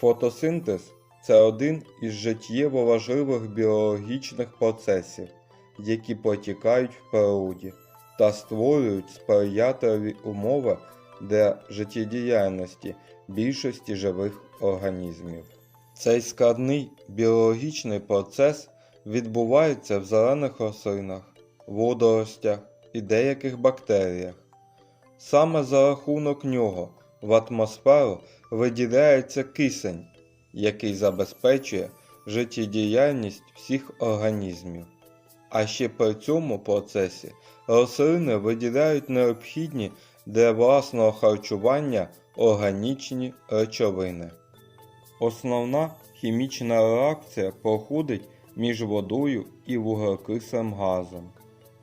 Фотосинтез це один із життєво важливих біологічних процесів, які протікають в природі та створюють сприятливі умови для життєдіяльності більшості живих організмів. Цей складний біологічний процес відбувається в зелених рослинах, водоростях і деяких бактеріях. Саме за рахунок нього в атмосферу виділяється кисень, який забезпечує життєдіяльність всіх організмів. А ще при цьому процесі рослини виділяють необхідні для власного харчування органічні речовини. Основна хімічна реакція проходить між водою і вуглекислим газом,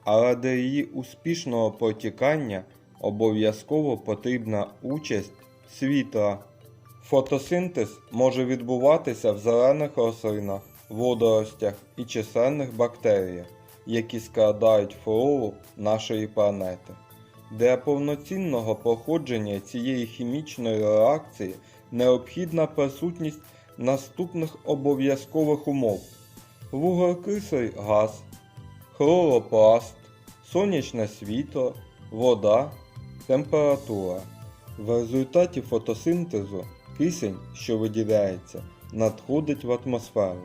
але для її успішного протікання обов'язково потрібна участь світла. Фотосинтез може відбуватися в зелених рослинах, водоростях і чисельних бактеріях, які складають флору нашої планети. Для повноцінного проходження цієї хімічної реакції необхідна присутність наступних обов'язкових умов: вуглекислий газ, хлоропласт, сонячне світло, вода, температура. В результаті фотосинтезу кисень, що виділяється, надходить в атмосферу.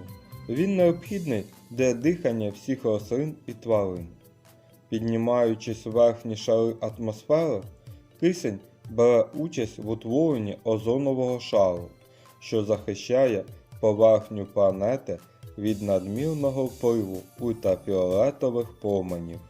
Він необхідний для дихання всіх рослин і тварин. Піднімаючись верхні шари атмосфери, кисень бере участь в утворенні озонового шару, що захищає поверхню планети від надмірного впливу ультрафіолетових променів.